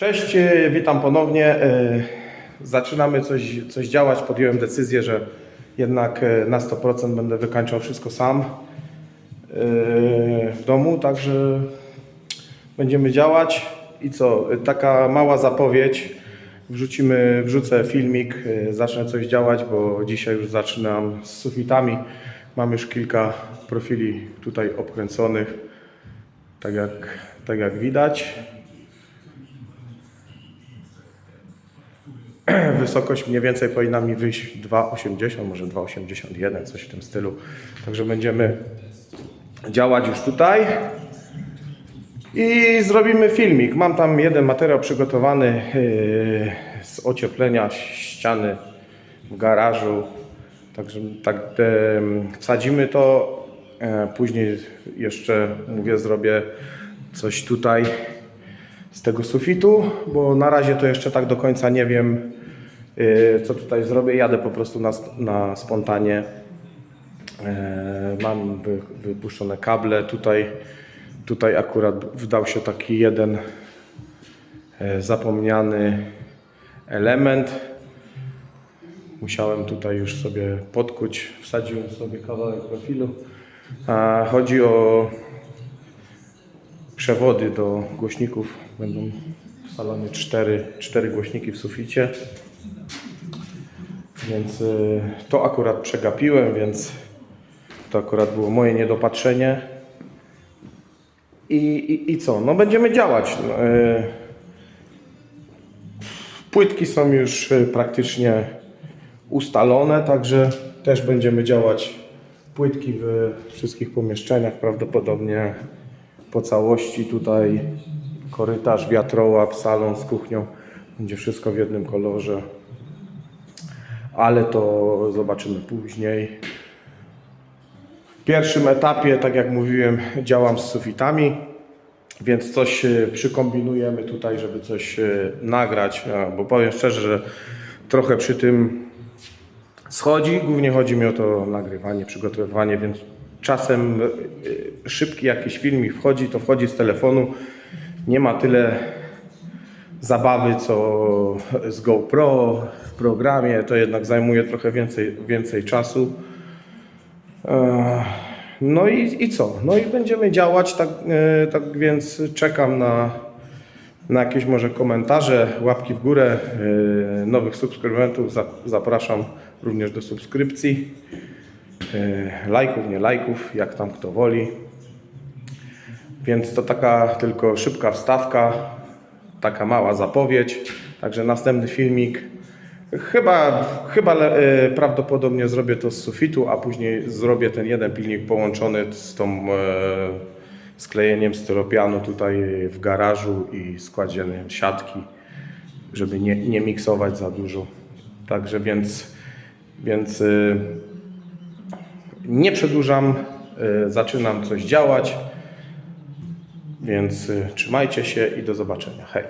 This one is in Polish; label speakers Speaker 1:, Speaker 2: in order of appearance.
Speaker 1: Cześć, e, witam ponownie. E, Zaczynamy coś, coś działać. Podjąłem decyzję, że jednak e, na 100% będę wykańczał wszystko sam w domu, także będziemy działać. I co, taka mała zapowiedź. Wrzucimy, wrzucę filmik, zacznę coś działać, bo dzisiaj już zaczynam z sufitami. Mam już kilka profili tutaj obkręconych, tak jak, tak jak widać. Wysokość mniej więcej powinna mi wyjść 2,80, może 2,81, coś w tym stylu. Także będziemy działać już tutaj. I zrobimy filmik. Mam tam jeden materiał przygotowany yy, z ocieplenia ściany w garażu. Także tak wsadzimy to. E, Później jeszcze mówię, zrobię coś tutaj z tego sufitu, bo na razie to jeszcze tak do końca nie wiem, yy, co tutaj zrobię. Jadę po prostu na, na spontanie. E, Mam wy, wypuszczone kable. Tutaj, tutaj akurat wdał się taki jeden e, zapomniany element. Musiałem tutaj już sobie podkuć. Wsadziłem sobie kawałek profilu. Chodzi o przewody do głośników. Będą w cztery, cztery głośniki w suficie. Więc y, to akurat przegapiłem, więc to akurat było moje niedopatrzenie. I, i, i co? No będziemy działać. Y, Płytki są już y, praktycznie ustalone, także też będziemy działać płytki w wszystkich pomieszczeniach. Prawdopodobnie po całości tutaj korytarz, wiatrołap, salon z kuchnią. Będzie wszystko w jednym kolorze. Ale to zobaczymy później. W pierwszym etapie, tak jak mówiłem, działam z sufitami, więc coś e, przykombinujemy tutaj, żeby coś e, nagrać, bo powiem szczerze, że trochę przy tym schodzi. Głównie chodzi mi o to nagrywanie, przygotowywanie, więc czasem e, szybki jakiś filmik wchodzi, to wchodzi z telefonu. Nie ma tyle zabawy co z GoPro w programie, to jednak zajmuje trochę więcej, więcej czasu. E, No i, i co? No i będziemy działać, tak, e, tak więc czekam na, na jakieś może komentarze, łapki w górę, nowych subskrybentów. Za- Zapraszam również do subskrypcji, lajków, nie lajków, jak tam kto woli. Więc to taka tylko szybka wstawka, taka mała zapowiedź. Także następny filmik. Chyba, chyba e, prawdopodobnie zrobię to z sufitu, a później zrobię ten jeden pilnik połączony z tą e, sklejeniem styropianu tutaj w garażu i składzieniem siatki, żeby nie, nie miksować za dużo. Także więc, więc e, nie przedłużam, e, zaczynam coś działać. Więc y, trzymajcie się i do zobaczenia. Hej.